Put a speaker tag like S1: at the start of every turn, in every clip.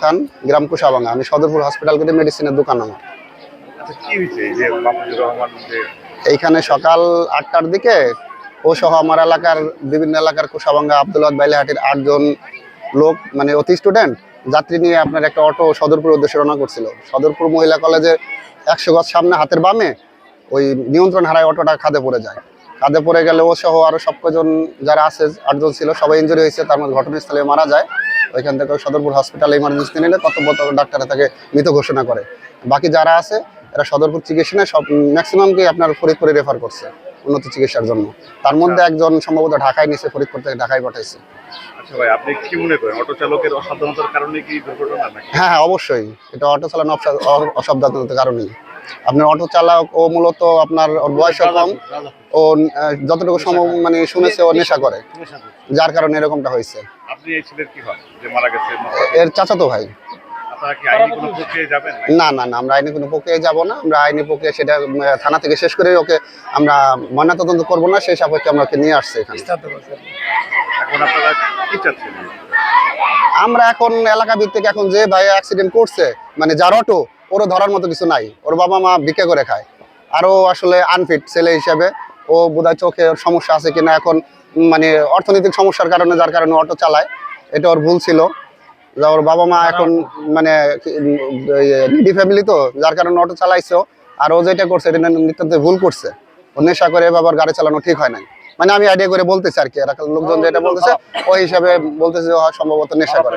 S1: খান গ্রাম কুশাবাঙ্গা আমি সদরপুর হসপিটাল থেকে মেডিসিনের দোকান আমার।
S2: আচ্ছা
S1: এইখানে সকাল আটটার দিকে ও সহ আমার এলাকার বিভিন্ন এলাকার কুশাবাঙ্গা আবদুল্লাহ বাইলাহাটির আটজন লোক মানে অতি স্টুডেন্ট যাত্রী নিয়ে আপনার একটা অটো সদরপুর উদ্দেশ্যে রওনা করছিল। সদরপুর মহিলা কলেজে একশো গজ সামনে হাতের বামে ওই নিয়ন্ত্রণ হারায় অটোটা খাদে পড়ে যায়। খাদে পড়ে গেলে ও সহ আরও সব কজন যারা আছে আটজন ছিল সবাই ইঞ্জুরি হয়েছে তার মধ্যে ঘটনাস্থলে মারা যায়। ওইখান থেকে সদরপুর হসপিটালে ইমার্জেন্সি নিলে কর্তব্যরত ডাক্তার তাকে মৃত ঘোষণা করে। বাকি যারা আছে এরা সদরপুর চিকিৎসা নেয় সব ম্যাক্সিমামকে আপনার ফরিদপুরে রেফার করছে উন্নত চিকিৎসার জন্য। তার মধ্যে একজন সম্ভবত ঢাকায় নিচে ফরিদপুর থেকে ঢাকায় পাঠাইছে।
S2: আচ্ছা ভাই আপনি কি মনে করেন অটো চালকের অসাবধানতার কারণে কি দুর্ঘটনা
S1: হ্যাঁ হ্যাঁ অবশ্যই। এটা অটো চালানো অসাবধানতার কারণেই। আপনার অটো চালক ও মূলত আপনার বয়স কম ও যতটুকু সম্ভব মানে শুনেছে ও নেশা করে। যার কারণে এরকমটা হয়েছে।
S2: আপনি এই ছেলের কি হয়? যে মারা গেছে
S1: এর চাচাতো ভাই।
S2: আপনারা কি আইনি কোনো প্রক্রিয়ায় যাবেন নাকি?
S1: না না না আমরা আইনি কোনো প্রক্রিয়ায় যাব না। আমরা আইনি প্রক্রিয়া সেটা থানা থেকে শেষ করে ওকে আমরা ময়নাতদন্ত করব না সেই সাপেক্ষে আমরা ওকে নিয়ে আসছি এখানে।
S2: এখন আপনারা কি চাচ্ছেন?
S1: আমরা এখন এলাকা ভিত্তিক এখন যে ভাই অ্যাক্সিডেন্ট করছে মানে যার অটো ওরও ধরার মতো কিছু নাই। ওর বাবা মা ভিক্ষা করে খায়। আরও আসলে আনফিট ছেলে হিসাবে ও বোধহয় চোখে ওর সমস্যা আছে কিনা এখন মানে অর্থনৈতিক সমস্যার কারণে যার কারণে অটো চালায় এটা ওর ভুল ছিল। যা ওর বাবা মা এখন মানে নিডি ফ্যামিলি তো যার কারণে অটো চালাইছে আর ও যেটা করছে এটা নিতান্ত ভুল করছে। ও নেশা করে এভাবে আবার গাড়ি চালানো ঠিক হয় নাই। মানে আমি আইডিয়া করে বলতেছি আর কি এলাকার লোকজন যেটা বলতেছে ওই হিসাবে বলতেছে সম্ভবত নেশা করে।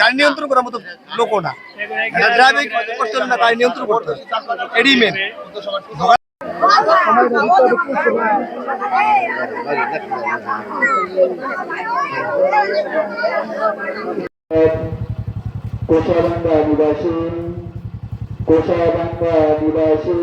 S3: গাড়ি নিয়ন্ত্রণ করার মতো লোকও না। ড্রাইভিং করতে না গাড়ি নিয়ন্ত্রণ করতে মেন
S4: কোষাবাঙ্গা নিবাসী